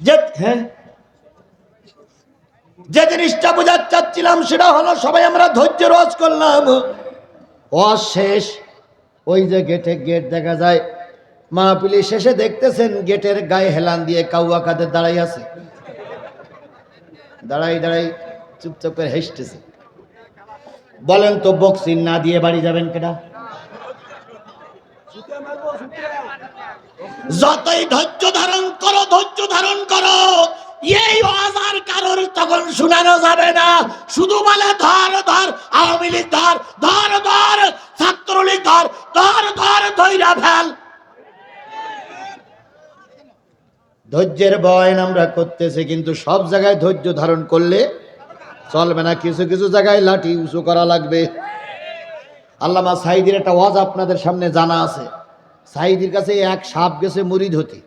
যে হ্যাঁ। যে জিনিসটা বোঝাতে চাচ্ছিলাম সেটা হলো সবাই আমরা ধৈর্য রোজ করলাম। অশেষ। ওই যে গেটে গেট দেখা যায় মাহপিলি শেষে দেখতেছেন গেটের গায়ে হেলান দিয়ে কাউয়া কাদের দাঁড়াই আছে। দাঁড়াই দাঁড়াই চুপচাপ করে হেসতেছে। বলেন তো বক্সিং না দিয়ে বাড়ি যাবেন কেডা? যতই ধৈর্য ধারণ করো, ধৈর্য ধারণ করো। এই আজার কারোর তখন শোনানো যাবে না। শুধু বলে, ধর ধর, আওয়ামী লীগ, ধর ধর ধর, ছাত্রলীগ, ধর ধর ধর ধৈরা ফেল। ধৈর্যের বয়ন আমরা করতেছি, কিন্তু সব জায়গায় ধৈর্য ধারণ করলে চলবে না। কিছু কিছু জায়গায় লাঠি উঁচু করা লাগবে। আল্লামা সাইদির একটা ওয়াজ আপনাদের সামনে জানা আছে। সাইদির কাছে এক সাপ গেছে মুরিদ হতে।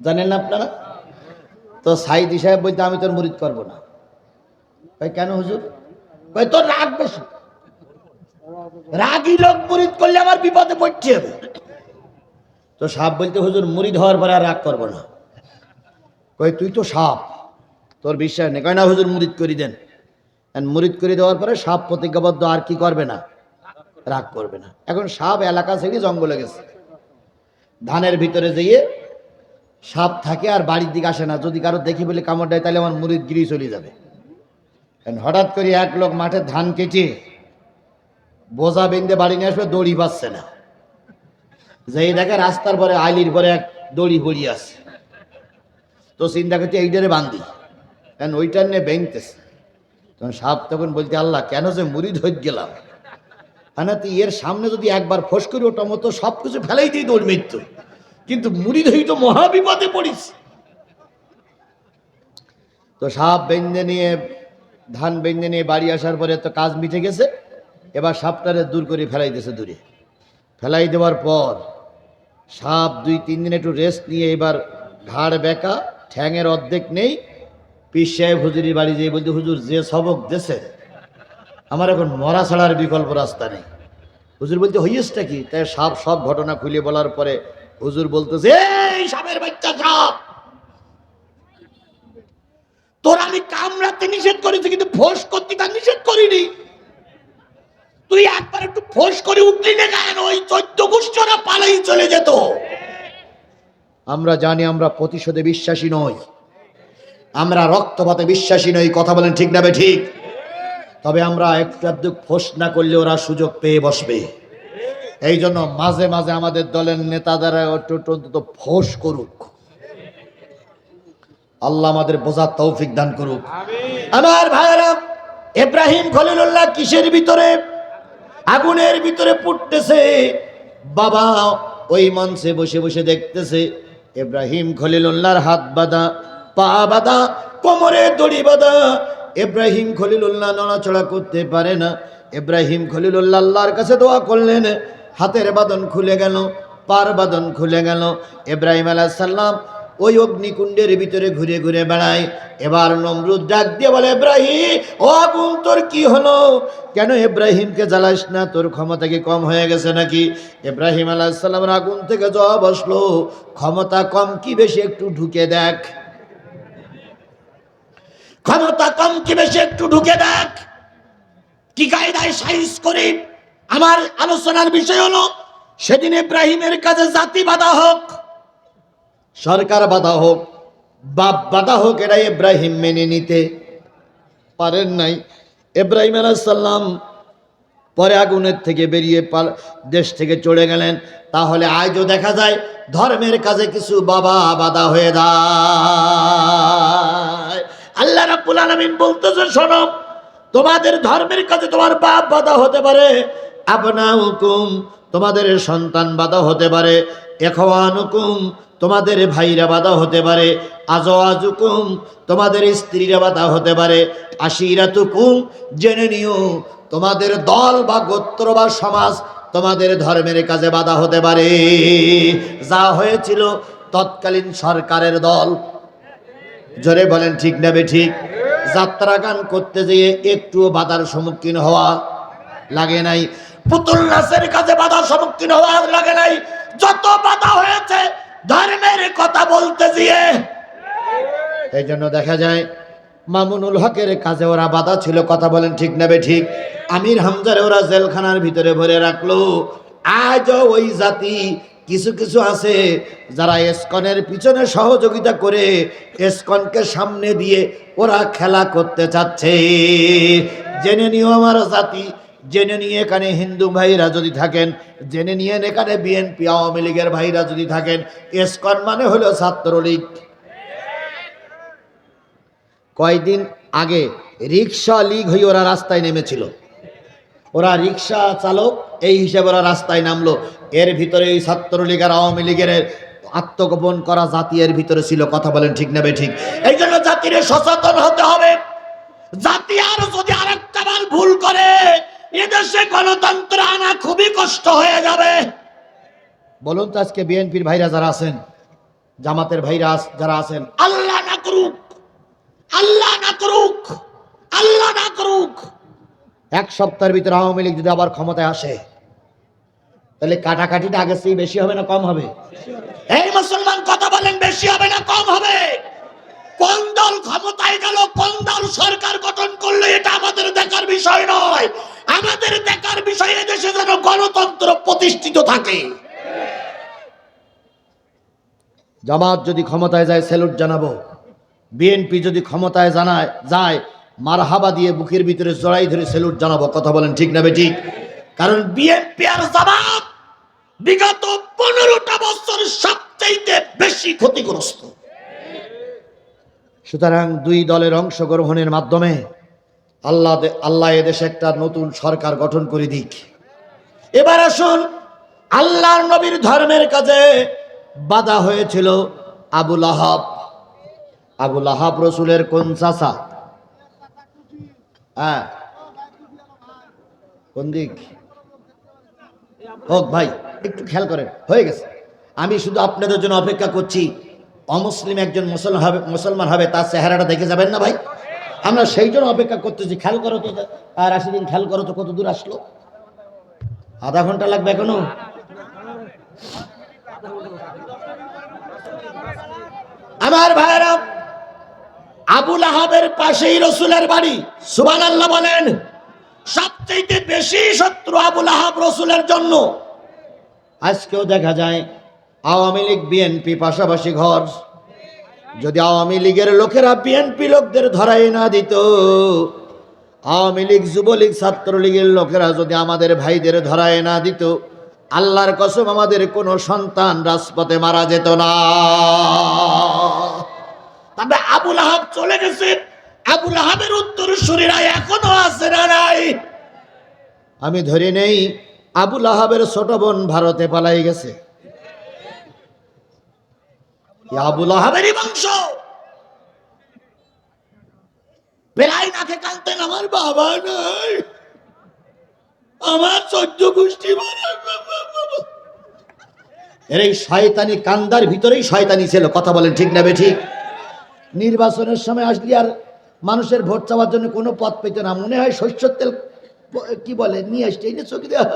জানেন না আপনারা? তো সাইদি সাহেব বলতে, আমি তোর মুরিদ করব না। ভাই কেন হুজুর? ভাই তোর রাগ বেশি। রাগী লোক মুরিদ করলে আমার বিপদে হবে। তো সাপ বলতে, হুজুর, মুরিদ হওয়ার পরে আর রাগ করব না। কই তুই তো সাপ। তোর বিশ্বাস নেই। কয়, না হুজুর, মুরিদ করি দেন মুরিদ করে দেওয়ার পরে সাপ প্রতিজ্ঞাবদ্ধ, আর কি করবে না? রাগ করবে না। এখন সাপ এলাকা ছেড়ে জঙ্গলে গেছে। ধানের ভিতরে যেয়ে সাপ থাকে আর বাড়ির দিকে আসে না। যদি কারও দেখি বলে কামড় দেয়, তাহলে আমার মুরিদ গিরি চলে যাবে। হঠাৎ করে এক লোক মাঠে ধান কেটে বোঝা বেঁধে বাড়ি নিয়ে আসবে, দড়ি পাচ্ছে না। যেই দেখে রাস্তার পরে, আইলির পরে এক দড়ি পড়ি আছে। তো চিন্তা করতে এইটারে বান্ধি কারণ ওইটার নিয়ে বেঁধতেছে। তখন সাপ তখন বলতে আল্লাহ, কেন যে মুড়ি ধরে গেলাম? তুই এর সামনে যদি একবার ফোস করি ওটা মতো সব কিছু ফেলাই দিই তোর মৃত্যু। কিন্তু মুড়ি ধরি তো মহা বিপদে পড়িস। তো সাপ বেঁধে নিয়ে, ধান বেঁধে নিয়ে বাড়ি আসার পরে তো কাজ মিটে গেছে, এবার সাপটারে দূর করে ফেলাই দিয়েছে দূরে। ফেলাই দেওয়ার পর সাপ দুই, তিন দিন একটু রেস্ট নিয়ে এবার ঘাড় বেঁকা, ঠ্যাঙের অর্ধেক নেই, পিস সাহেব হুজুরির বাড়ি যেয়ে বলতে হুজুর, যে সবক দেশে আমার এখন মরা ছাড়ার বিকল্প রাস্তা নেই। হুজুর বলতে হইয়েসটা কি? তাই সাপ সব ঘটনা খুলে বলার পরে হুজুর বলতেছে, এই সাপের বাচ্চা সাপ! তোর আমি কামড়াতে নিষেধ করেছি, কিন্তু ফোস করতে তা নিষেধ করিনি। তুই একবার একটু ফোস করে উঠলি না কেন? ওই চোদ্দ গোষ্ঠীরা পালাই চলে যেত। আমরা জানি আমরা প্রতিশোধে বিশ্বাসী নই। আমরা রক্তপাতে বিশ্বাসী নই, কথা বলেন ঠিক না ঠিক? তবে আমরা একটু একটু ফোস না করলে ওরা সুযোগ পেয়ে বসবে। এই জন্য মাঝে মাঝে আমাদের দলের নেতাদের একটু অন্তত ফোস করুক। আল্লাহ আমাদের বোঝার তৌফিক দান করুক। আমার ভাইয়েরা, ইব্রাহিম খলিলুল্লাহ কিসের ভিতরে? আগুনের ভিতরে পুড়তেছে বাবা ওই মঞ্চে বসে বসে দেখতেছে, ইব্রাহিম খলিলুল্লাহর হাত বাঁধা, পা বাঁধা, কোমরে দড়ি বাঁধা ইব্রাহিম খলিলুল্লাহ নড়াচড়া করতে পারে না। ইব্রাহিম খলিলুল্লাহ আল্লাহর কাছে দোয়া করলেন, হাতের বাদন খুলে গেল, পার বাদন খুলে গেল। এব্রাহিম আলাহ সাল্লাম ওই অগ্নিকুণ্ডের ভিতরে ঘুরে ঘুরে বেড়ায়। এবার নমরুদ ডাক দিয়ে বলে, ইব্রাহিম, ও আগুন, তোর কি হলো? কেন ইব্রাহিমকে জ্বালাস না? তোর ক্ষমতা কি কম হয়ে গেছে নাকি? ইব্রাহিম আলাইসাল্লামের আগুন থেকে জবাব আসলো, ক্ষমতা কম কি বেশি একটু ঢুকে দেখ। ক্ষমতা কম কি বেশি একটু ঢুকে দেখ। কি কায়দায় সাইজ করে? আমার আলোচনার বিষয় হলো, সেদিন ইব্রাহিমের কাছে জাতি বাধা হোক, সরকার বাধা হোক, বাপ বাধা হোক এরা ইব্রাহিম মেনে নিতে পারেন নাই। ইব্রাহিম আলাইসাল্লাম পরে আগুনের থেকে বেরিয়ে দেশ থেকে চলে গেলেন। তাহলে আজও দেখা যায় ধর্মের কাজে কিছু বাবা বাধা হয়ে যায় আল্লাহ রাব্বুল আলামিন বলতেছে, শোনো, তোমাদের ধর্মের কাজে তোমার বাপ বাধা হতে পারে আপনা হুকুম তোমাদের সন্তান বাধা হতে পারে এখওয়ানুকুম তোমাদের ভাইরা বাধা হতে পারে, আজওয়াজুকুম, তোমাদের স্ত্রীরা বাধা হতে পারে, আশিরাতুকুম, জেনে নিও, তোমাদের দল বা গোত্র বা সমাজ তোমাদের ধর্মের কাজে বাধা হতে পারে। যা হয়েছিল তৎকালীন সরকারের দল জোরে বলেন, ঠিক নেবে ঠিক? যাত্রা গান করতে যেয়ে একটুও বাধার সম্মুখীন হওয়া লাগে নাই। পুতুল নাচের কাছে বাধার সম্মুখীন হওয়া লাগে নাই। যত বাধা হয়েছে, ধর্মের কথা বলতে গিয়ে এই জন্য দেখা যায়, মামুনুল হকের কাজে ওরা বাধা ছিল, কথা বলেন, ঠিক নেবে ঠিক? আমির হামজারে ওরা জেলখানার ভিতরে ভরে রাখল। আজও ওই জাতি কিছু কিছু আছে যারা এসকনের পিছনে সহযোগিতা করে এসকনকে সামনে দিয়ে ওরা খেলা করতে চাচ্ছে। জেনে নিও আমার জাতি, জেনে নিয়ে এখানে হিন্দু ভাইরা যদি থাকেন, জেনে নিয়েন এখানে বিএনপি, আওয়ামী লীগের ভাইরা যদি থাকেন, এসকন মানে হলো ছাত্রলীগ। কয়দিন আগে রিক্সা লীগ হয়ে ওরা রাস্তায় নেমেছিল। ওরা রিক্সা চালক, এই হিসেবে ওরা রাস্তায় নামলো। এর ভিতরে এই ছাত্রলীগ আর আওয়ামী লীগের আত্মগোপন করা জাতি এর ভিতরে ছিল, কথা বলেন ঠিক নেবে ঠিক? এই জন্য জাতির সচেতন হতে হবে। জাতি আর যদি আরেকটা বার ভুল করে, এদেশে গণতন্ত্র আনা খুবই কষ্ট হয়ে যাবে। বলুন তো আজকে বিএনপির ভাইরা যারা আছেন, জামাতের ভাইরা যারা আছেন, আল্লাহ না করুক, আল্লাহ না করুক, আল্লাহ না করুক। এক সপ্তাহের ভিতরে আওয়ামী লীগ যদি আবার ক্ষমতায় আসে তাহলে কাটাকাটিটা আগের চেয়ে বেশি হবে না কম হবে? এই মুসলমান কথা বলেন বেশি হবে না কম হবে? কোন দল ক্ষমতায় গেল কোন দল সরকার গঠন করল এটা আমাদের দেখার বিষয় নয়। আমাদের দেখার বিষয় দেশে যেন গণতন্ত্র প্রতিষ্ঠিত থাকে। জামাত যদি ক্ষমতায় যায় স্যালুট জানাব। বিএনপি যদি ক্ষমতায় জানায় যায় মারহাবা দিয়ে বুকের ভিতরে জড়াই ধরে সেলুট জানাব, কথা বলেন ঠিক না বেঠিক? কারণ বিএনপি আর জামাত বিগত পনেরোটা বছর সবচাইতে বেশি ক্ষতিগ্রস্ত। সুতরাং দুই দলের অংশগ্রহণের মাধ্যমে আল্লাহ আল্লাহ এদেশে একটা নতুন সরকার গঠন করে দিক। এবার আসুন, আল্লাহর নবীর ধর্মের কাজে বাধা হয়েছিল আবুল আহাব। আবুল আহাব রসুলের কোন চাষা হ্যাঁ কোন দিক? হোক ভাই, একটু খেয়াল করেন, হয়ে গেছে। আমি শুধু আপনাদের জন্য অপেক্ষা করছি। অমুসলিম একজন মুসলমান হবে মুসলমান হবে, তার চেহারাটা দেখে যাবেন না ভাই? আমরা সেই জন্য অপেক্ষা করতেছি। খেয়াল করো তো আর আশি দিন খেয়াল করো তো কত দূর আসলো। আধা ঘণ্টা লাগবে এখনও? আমার ভাইরা আবুল আহাবের পাশেই রসুলের বাড়ি। সুবান আল্লাহ বলেন সবচেয়ে বেশি শত্রু আবুল আহাব রসুলের জন্য। আজকেও দেখা যায়, আওয়ামী লীগ, বিএনপি পাশাপাশি ঘর। যদি আওয়ামী লীগের লোকেরা বিএনপি লোকদের ধরাই না দিত, আওয়ামী লীগ, যুবলীগ, ছাত্রলীগের লোকেরা যদি আমাদের ভাইদের ধরায় না দিত, আল্লাহর কসম আমাদের কোনো সন্তান রাজপথে মারা যেত না। তবে আবুল আহাব চলে গেছে আবুল আহাবের উত্তর শরীরা এখনও আছে না নাই? আমি ধরে নেই আবুল আহাবের ছোট বোন ভারতে পালাই গেছে। আবুল আহাবেরই বংশ। বেড়াই নাকে কানতেন আমার বাবা নাই। আমার চোদ্দ গোষ্ঠী এর এই শয়তানি কান্দার ভিতরেই শয়তানি ছিল কথা বলেন ঠিক না বে ঠিক? নির্বাচনের সময় আসলে আর মানুষের ভোট চাওয়ার জন্য কোনো পথ পেত না। মনে হয় শস্যর তেল কি বলে? নিয়ে আসছে এই দেওয়া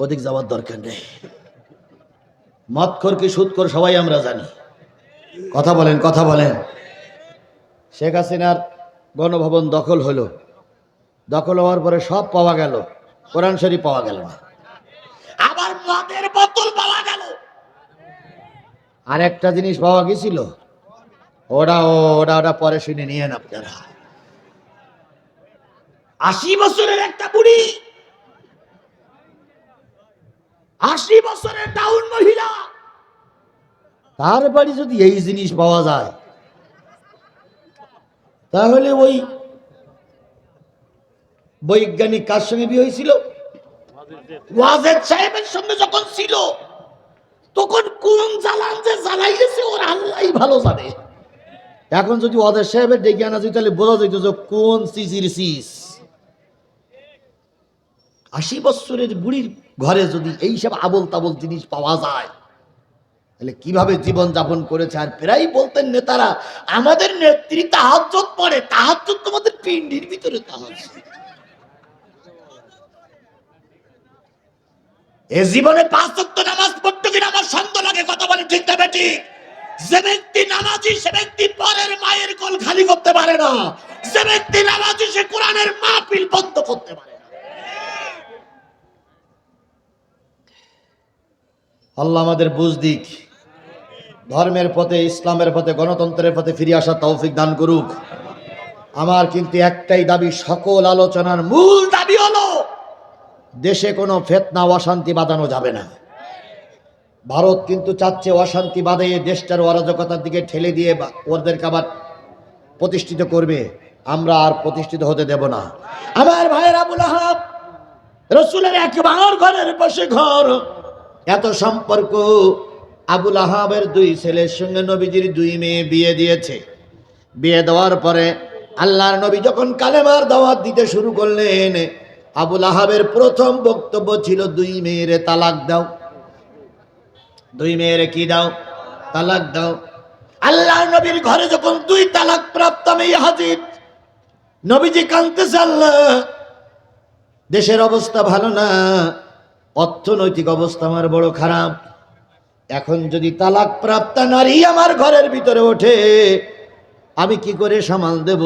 ওদিক যাওয়ার দরকার নেই। মদখোর কি সুদখোর সবাই আমরা জানি। কথা বলেন কথা বলেন। শেখ হাসিনার গণভবন দখল হলো। দখল হওয়ার পরে সব পাওয়া গেল। কোরআন শরীফ পাওয়া গেল না। আবার মদের বোতল পাওয়া গেল। আর একটা জিনিস পাওয়া গেছিল। ওটা ও- ওটা ওটা পরে শুনে নিয়েন আপনারা। আশি বছরের একটা বুড়ি, আশি বছরের ডাউন মহিলা, তার বাড়ি যদি এই জিনিস পাওয়া যায়, তাহলে ওই বৈজ্ঞানিক কার সঙ্গে বিয়ে হয়েছিল? ওয়াজেদ সাহেবের সঙ্গে যখন ছিল তখন কোন জ্বালান যে জ্বালাই গেছে ওর আল্লাহ ভালো জানে। এখন যদি ওদের সাহেবের ডেকে আনা যেত তাহলে বোঝা যেত যে কোন সিসির সিস আশি বৎসরের বুড়ির ঘরে যদি এইসব আবল তাবল জিনিস পাওয়া যায়, তাহলে কীভাবে জীবন যাপন করেছে? আর প্রায় বলতেন নেতারা, আমাদের নেত্রী তাহাজ্জত পড়ে তাহাজ্জত তোমাদের পিন্ডির ভিতরে তাহাজ এ জীবনে পাঁচ ওয়াক্ত নামাজ পড়তে কিনা আমার লাগে, কথা বলে ঠিক যে ব্যক্তি নামাজি, সে ব্যক্তি পরের মায়ের কোল খালি করতে পারে না। যে ব্যক্তি নামাজি, সে কোরআনের মাহফিল বন্ধ করতে পারে আল্লাহ আমাদের বুঝ দিক। ধর্মের পথে, ইসলামের পথে, গণতন্ত্রের পথে ফিরে আসা তৌফিক দান করুক। আমার কিন্তু একটাই দাবি, সকল আলোচনার মূল দাবি হলো দেশে কোনো ফেতনা, অশান্তি বাঁধানো যাবে না। ভারত কিন্তু চাচ্ছে অশান্তি বাঁধিয়ে দেশটার অরাজকতার দিকে ঠেলে দিয়ে ওদেরকে আবার প্রতিষ্ঠিত করবে। আমরা আর প্রতিষ্ঠিত হতে দেব না। আমার ভাইয়ের আবুল আহাব, রসুলের একবার ঘরের পাশে ঘর। এত সম্পর্ক, আবুল আহাবের দুই ছেলের সঙ্গে নবীজির দুই মেয়ে বিয়ে দিয়েছে। বিয়ে দেওয়ার পরে আল্লাহর নবী যখন কালেমার দাওয়াত দিতে শুরু করলেন আবুল আহাবের প্রথম বক্তব্য ছিল, দুই মেয়েরে তালাক দাও। দুই মেয়েরে কি দাও? তালাক দাও। আল্লাহ নবীর ঘরে যখন দুই তালাক প্রাপ্ত মেয়ে হাজির। নবীজি কানতেছে আল্লাহ, দেশের অবস্থা ভালো না, অর্থনৈতিক অবস্থা আমার বড় খারাপ। এখন যদি তালাক প্রাপ্ত নারী আমার ঘরের ভিতরে ওঠে, আমি কি করে সামাল দেব?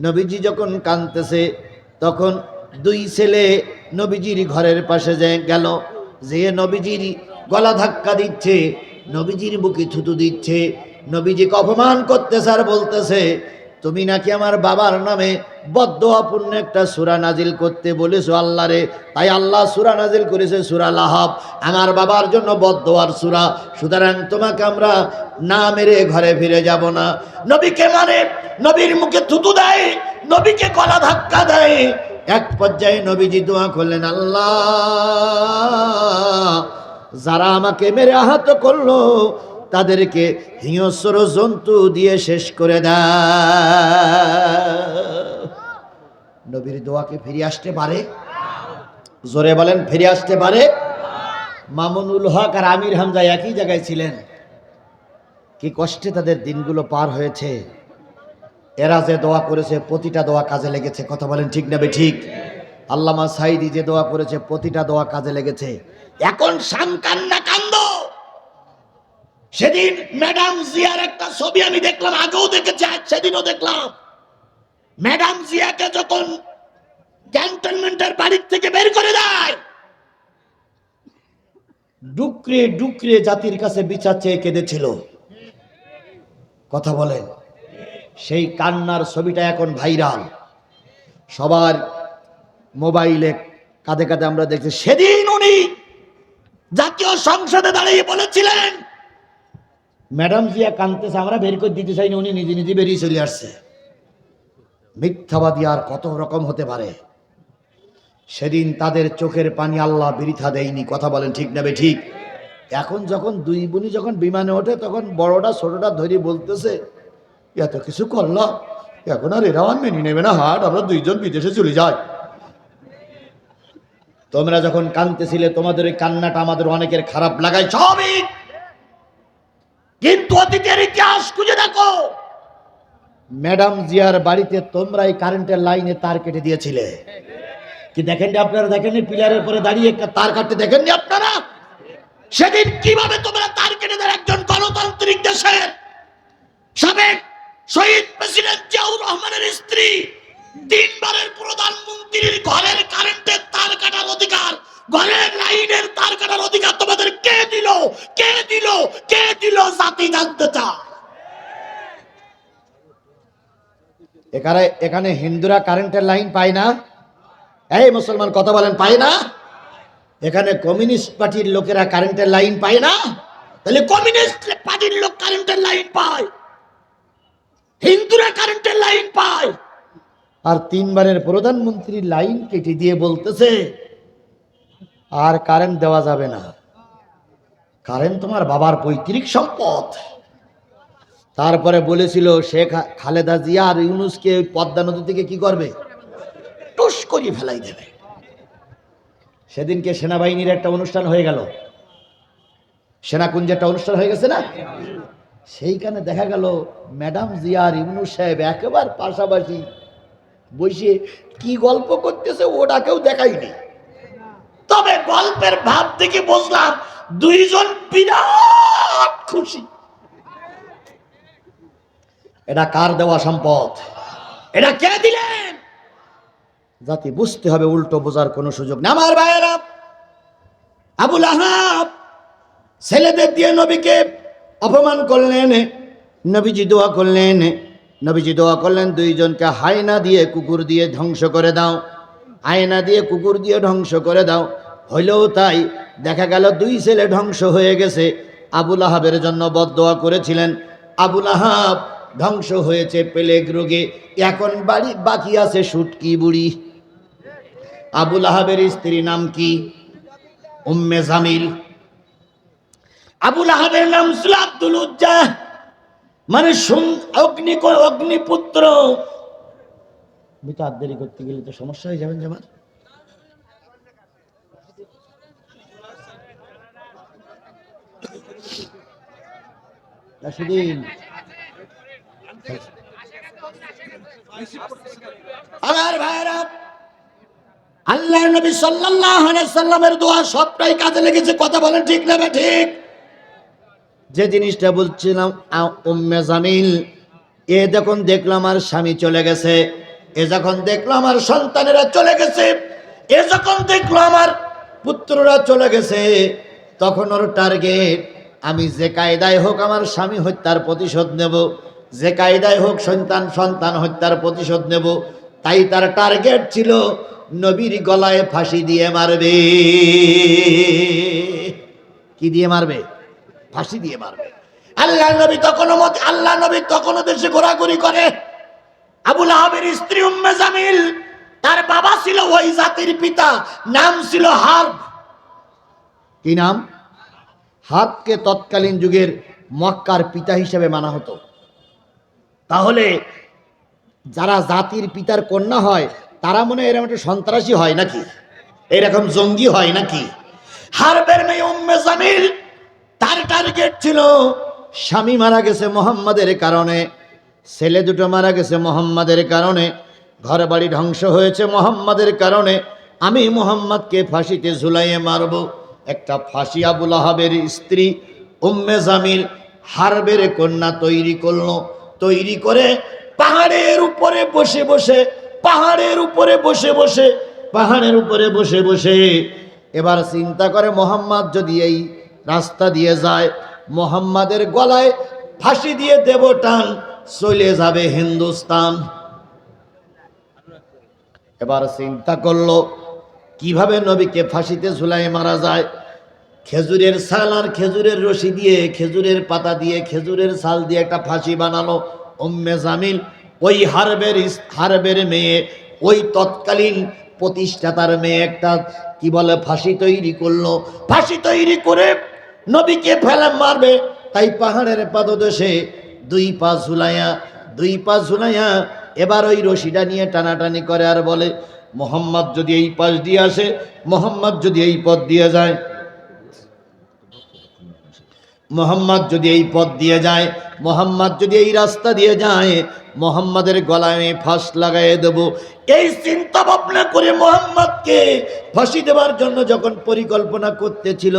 নবীজি যখন কানতেছে তখন দুই ছেলে নবীজির ঘরের পাশে যে গেল, যে নবীজির গলা ধাক্কা দিচ্ছে, নবীজির বুকে থুতু দিচ্ছে, নবীজিকে অপমান করতেছে আর বলতেছে তুমি নাকি আমার বাবার নামে বদ্ধপূর্ণ একটা সুরা নাজিল করতে বলেছ আল্লাহরে তাই আল্লাহ সুরা নাজিল করেছে সুরা লাহাব। আমার বাবার জন্য বদ্ধয়ার সুরা। সুতরাং তোমাকে আমরা না মেরে ঘরে ফিরে যাব না। নবীকে মানে নবীর মুখে থুতু দেয়, নবীকে গলা ধাক্কা দেয়। এক পর্যায়ে নবীজি দোয়া করলেন, আল্লাহ, যারা আমাকে মেরে আহত করল তাদেরকে হিংস্র জন্তু দিয়ে শেষ করে দেয় নবীর দোয়াকে ফিরে আসতে পারে? জোরে বলেন, ফিরে আসতে পারে? মামুনুল হক আর আমির হামজা একই জায়গায় ছিলেন। কি কষ্টে তাদের দিনগুলো পার হয়েছে। এরা যে দোয়া করেছে, প্রতিটা দোয়া কাজে লেগেছে। কথা বলেন ঠিক না বে ঠিক? আল্লামা সাইদি যে দোয়া করেছে, প্রতিটা দোয়া কাজে লেগেছে। এখন সাংকান্না কান্দ। সেদিন ম্যাডাম জিয়ার একটা ছবি আমি দেখলাম, আগেও দেখেছি, আজ সেদিনও দেখলাম। ম্যাডাম জিয়াকে যখন ক্যান্টনমেন্টের বাড়ির থেকে বের করে দেয়, ডুকরে ডুকরে জাতির কাছে বিচার চেয়ে কেঁদেছিল। কথা বলেন, সেই কান্নার ছবিটা এখন ভাইরাল। সবার মোবাইলে কাঁধে কাঁধে আমরা দেখছি, সেদিন উনি জাতীয় সংসদে দাঁড়িয়ে বলেছিলেন ম্যাডাম জিয়া কানতেছে, আমরা বের করে দিতে চাইনি, উনি নিজে নিজে বেরিয়ে চলে আসছে। মিথ্যাবাদী আর কত রকম হতে পারে? সেদিন তাদের চোখের পানি আল্লাহ বৃথা দেয়নি, কথা বলেন ঠিক নেবে ঠিক? এখন যখন দুই বোনই যখন বিমানে ওঠে, তখন বড়টা ছোটটা ধরে বলতেছে, এত কিছু করলাম এখন আর এরাও মেনে নেবে না, হাট, আমরা দুইজন বিদেশে চলে যাই। তোমরা যখন কানতেছিলে, তোমাদের ওই কান্নাটা আমাদের অনেকের খারাপ লাগায়, সবই কিন্তু অতীতের ইতিহাস খুঁজে দেখো। ম্যাডাম জিয়ার বাড়িতে তোমরা এই কারেন্টের লাইনে তার কেটে দিয়েছিলে। কি দেখেননি আপনারা? দেখেননি? পিলারের পরে দাঁড়িয়ে একটা তার কাটতে দেখেননি আপনারা? সেদিন কীভাবে তোমরা তার কেটে দেন একজন গণতান্ত্রিক দেশের সাবেক শহীদ প্রেসিডেন্ট জিয়াউর রহমানের স্ত্রী তিনবারের প্রধানমন্ত্রীর ঘরের কারেন্টের তার কাটার অধিকার ঘরের লাইনের তার কাটার অধিকার তোমাদের কে দিল কে দিল জাতি জানতে এখানে এখানে হিন্দুরা কারেন্টের লাইন পায় না। এই মুসলমান কথা বলেন, পায় না? এখানে কমিউনিস্ট পার্টির লোকেরা কারেন্টের লাইন পায় না? তাহলে কমিউনিস্ট পার্টির লোক কারেন্টের লাইন পায়। হিন্দুরা কারেন্টের লাইন পায়। আর তিনবারের প্রধানমন্ত্রী লাইন কেটে দিয়ে বলতেছে, আর কারেন্ট দেওয়া যাবে না। কারেন্ট তোমার বাবার পৈতৃক সম্পদ। তারপরে বলেছিল শেখ খালেদা জিয়া আর ইউনুসকে পদ্মা নদী থেকে কি করবে? টুস করিয়ে ফেলাই দেবে। সেদিনকে সেনাবাহিনীর একটা অনুষ্ঠান হয়ে গেল। সেনাকুঞ্জে একটা অনুষ্ঠান হয়ে গেছে না? সেইখানে দেখা গেল ম্যাডাম জিয়া আর ইউনুস সাহেব একেবারে পাশাপাশি বসে কি গল্প করতেছে ওটা কেউ দেখায়নি। তবে গল্পের ভাব থেকে বুঝলাম দুইজন বিরাট খুশি। এটা কার দেওয়া সম্পদ? এটা কে দিলেন? জাতি বুঝতে হবে উল্টো বোঝার কোনো সুযোগ না আমার ভাইয়েরা, আবুল আহাব ছেলেদের দিয়ে নবীকে অপমান করলেন, নবীজি দোয়া করলেন, নবীজি দোয়া করলেন, দুইজনকে হায়না দিয়ে কুকুর দিয়ে ধ্বংস করে দাও আয়না দিয়ে কুকুর দিয়ে ধ্বংস করে দাও। হইলেও তাই দেখা গেল দুই ছেলে ধ্বংস হয়ে গেছে। আবুল আহাবের জন্য বদদোয়া করেছিলেন। আবুল আহাব ধ্বংস হয়েছে পেলেগ রোগে। এখন বাড়ি বাকি আছে সুটকি বুড়ি। আবুল আহাবের স্ত্রী নাম কি? উম্মে জামিল। আবুল আহাবের নাম ছিল আব্দুল উজ্জা। মানে অগ্নি অগ্নিপুত্র। বিতার দেরি করতে গেলে তো সমস্যা হয়ে যাবেন জামার রাশিদিন আমার ভাইরা আল্লাহ নবী সাল্লাল্লাহু আলাইহি সাল্লামের দোয়া সবটাই কাজে লেগেছে, কথা বলেন ঠিক না ঠিক যে জিনিসটা বলছিলাম উম্মে জামিল, এ যখন দেখলাম আর স্বামী চলে গেছে। এ যখন দেখল আমার সন্তানেরা চলে গেছে, এ যখন দেখল আমার পুত্ররা চলে গেছে, তখন ওর টার্গেট আমি যে কায়দায় হোক আমার স্বামী হত্যার প্রতিশোধ নেব, যে কায়দায় হোক সন্তান সন্তান হত্যার প্রতিশোধ নেব, তাই তার টার্গেট ছিল নবীর গলায় ফাঁসি দিয়ে মারবে। কি দিয়ে মারবে? ফাঁসি দিয়ে মারবে। আল্লাহ নবী তখনও মত আল্লাহ নবী তখনও দেশে ঘোরাঘুরি করে। আবুল আহাবের স্ত্রী উম্মে জামিল, তার বাবা ছিল ওই জাতির পিতা, নাম ছিল হার্ব। কি নাম? হাতকে তৎকালীন যুগের মক্কার পিতা হিসেবে মানা হতো। তাহলে যারা জাতির পিতার কন্যা হয়, তারা মনে এরকম একটা সন্ত্রাসী হয় নাকি? এরকম জঙ্গি হয় নাকি? হারবের মেয়ে উম্মে জামিল, তার টার্গেট ছিল স্বামী মারা গেছে মোহাম্মদের কারণে, ছেলে দুটো মারা গেছে মোহাম্মদের কারণে ঘর বাড়ি ধ্বংস হয়েছে মোহাম্মদের কারণে, আমি মোহাম্মদকে ফাঁসিতে ঝুলাইয়ে মারব। একটা ফাঁসি আবুল আহাবের স্ত্রী উম্মে জামিল হারবের কন্যা তৈরি করল। তৈরি করে পাহাড়ের উপরে বসে বসে, পাহাড়ের উপরে বসে বসে, পাহাড়ের উপরে বসে বসে। এবার চিন্তা করে মোহাম্মদ যদি এই রাস্তা দিয়ে যায়, মোহাম্মদের গলায় ফাঁসি দিয়ে দেব টান, চলে যাবে হিন্দুস্তান। এবার চিন্তা করল, কীভাবে নবীকে ফাঁসিতে ঝুলাই মারা যায়? খেজুরের সাল আর খেজুরের রশি দিয়ে, খেজুরের পাতা দিয়ে, খেজুরের সাল দিয়ে একটা ফাঁসি বানালো উম্মে জামিল। ওই হারবের হারবের মেয়ে, ওই তৎকালীন প্রতিষ্ঠাতার মেয়ে একটা কি বলে, ফাঁসি তৈরি করল। ফাঁসি তৈরি করে নবীকে ফেলে মারবে। তাই পাহাড়ের পাদদেশে দুই পা ঝুলাইয়া, দুই পা ঝুলাইয়া এবার ওই রশিটা নিয়ে টানাটানি করে আর বলে, মোহাম্মদ যদি এই পাশ দিয়ে আসে, মোহাম্মদ যদি এই পথ দিয়ে যায় মোহাম্মদ যদি এই পথ দিয়ে যায়, মোহাম্মদ যদি এই রাস্তা দিয়ে যায়, মোহাম্মদের গলায় আমি ফাঁস লাগাই দেব। এই চিন্তা ভাবনা করে মোহাম্মদকে ফাঁসি দেওয়ার জন্য যখন পরিকল্পনা করতেছিল,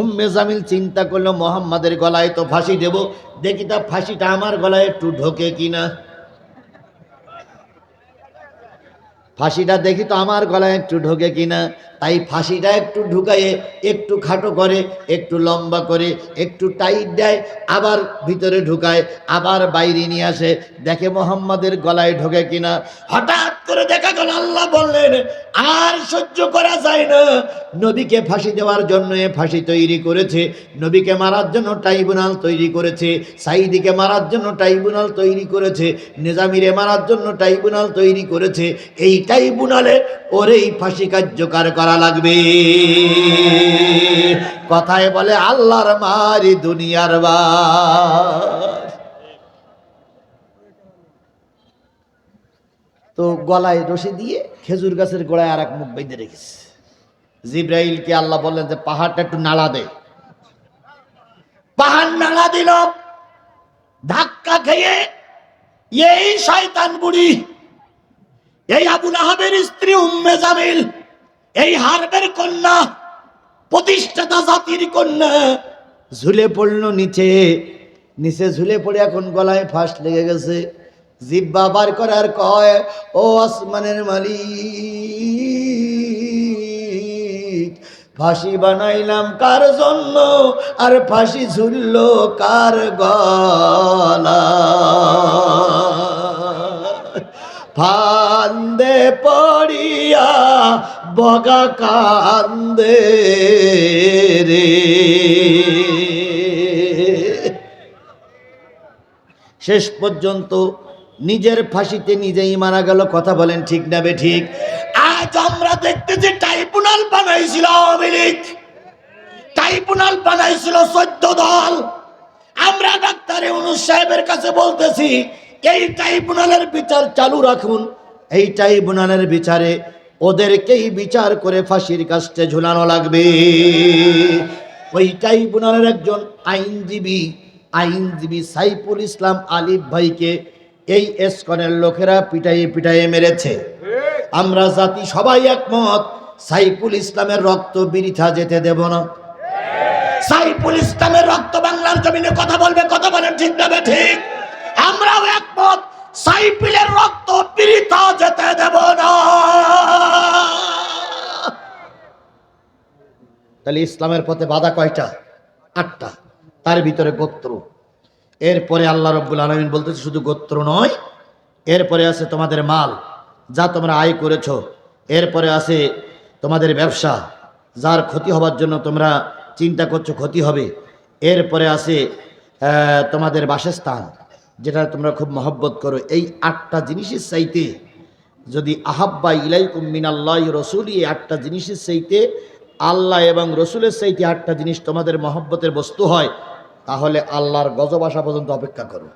উম্মে জামিল চিন্তা করল, মোহাম্মদের গলায় তো ফাঁসি দেব। দেখি তা ফাঁসিটা আমার গলায় একটু ঢোকে কিনা। ফাঁসিটা দেখি তো আমার গলায় একটু ঢোকে কিনা। তাই ফাঁসিটা একটু ঢুকাইয়ে একটু খাটো করে, একটু লম্বা করে, একটু টাইট দেয়, আবার ভিতরে ঢুকায়, আবার বাইরে নিয়ে আসে। দেখে মোহাম্মদের গলায় ঢোকে কিনা। হঠাৎ করে দেখা গেল, আল্লাহ বললেন, আর সহ্য করা যায় না। নবীকে ফাঁসি দেওয়ার জন্য ফাঁসি তৈরি করেছে। নবীকে মারার জন্য ট্রাইব্যুনাল তৈরি করেছে। সাইদিকে মারার জন্য ট্রাইব্যুনাল তৈরি করেছে। নিজামিরে মারার জন্য ট্রাইব্যুনাল তৈরি করেছে। এই ট্রাইব্যুনালে ওর এই ফাঁসি কার্যকর করা লাগবে। কথায় বলে, আল্লাহর মারি দুনিয়ার বার তো গলায় রশি দিয়ে খেজুর গাছের গোড়ায় আর এক মুখ বেঁধে রেখেছে। জিব্রাইলকে আল্লাহ বললেন যে, পাহাড়টা একটু নাড়া দে। পাহাড় নাড়া দিল। ধাক্কা খেয়ে এই শয়তান বুড়ি, এই আবুল আহাবের স্ত্রী উম্মে জামিল এই হারবের কন্যা, প্রতিষ্ঠাতা জাতির কন্যা, ঝুলে পড়ল নিচে। নিচে ঝুলে পড়ে এখন গলায় ফাঁস লেগে গেছে। জিব্বা বার করার কয়, ও আসমানের মালিক, ফাঁসি বানাইলাম কার জন্য? আর ফাঁসি ঝুলল কার গলা? ফান্দে পড়িয়া বগা কান্দে রে। শেষ পর্যন্ত নিজের ফাঁসিতে নিজেই মারা গেল, কথা বলেন ঠিক না বে ঠিক? আজ আমরা দেখতেছি ট্রাইব্যুনাল বানাইছিল আওয়ামী ট্রাইব্যুনাল বানাইছিল চোদ্দ দল। আমরা ডাক্তার ইউনুস সাহেবের কাছে বলতেছি, এই ট্রাইব্যুনালের বিচার চালু রাখুন। এই ট্রাইব্যুনালের বিচারে ওদেরকেই বিচার করে ফাঁসির কাছে ঝুলানো লাগবে। ওই ট্রাইব্যুনালের একজন আইনজীবী আইনজীবী সাইফুল ইসলাম আলিফ ভাইকে এই এসকনের লোকেরা পিটাইয়ে পিটাইয়ে মেরেছে। আমরা জাতি সবাই একমত, সাইফুল ইসলামের রক্ত বিরিথা যেতে দেব না। সাইফুল ইসলামের রক্ত বাংলার জমিনে কথা বলবে, কথা বলেন ঠিক না ঠিক? আমরাও একমত তাহলে ইসলামের পথে বাধা কয়টা? আটটা। তার ভিতরে গোত্র। এরপরে আল্লাহ রব্বুল আলমিন বলতেছে, শুধু গোত্র নয়, এরপরে আছে তোমাদের মাল, যা তোমরা আয় করেছ। এরপরে আছে তোমাদের ব্যবসা, যার ক্ষতি হবার জন্য তোমরা চিন্তা করছ ক্ষতি হবে। এরপরে আছে তোমাদের বাসস্থান, যেটা তোমরা খুব মহব্বত করো। এই আটটা জিনিসের চাইতে যদি আহাব্বা ইলাইকুম মিনাল্লাহ রসুল, এই আটটা জিনিসের চাইতে আল্লাহ এবং রসুলের সেইটি আটটা জিনিস তোমাদের মহব্বতের বস্তু হয়, তাহলে আল্লাহর গজব আসা পর্যন্ত অপেক্ষা করো।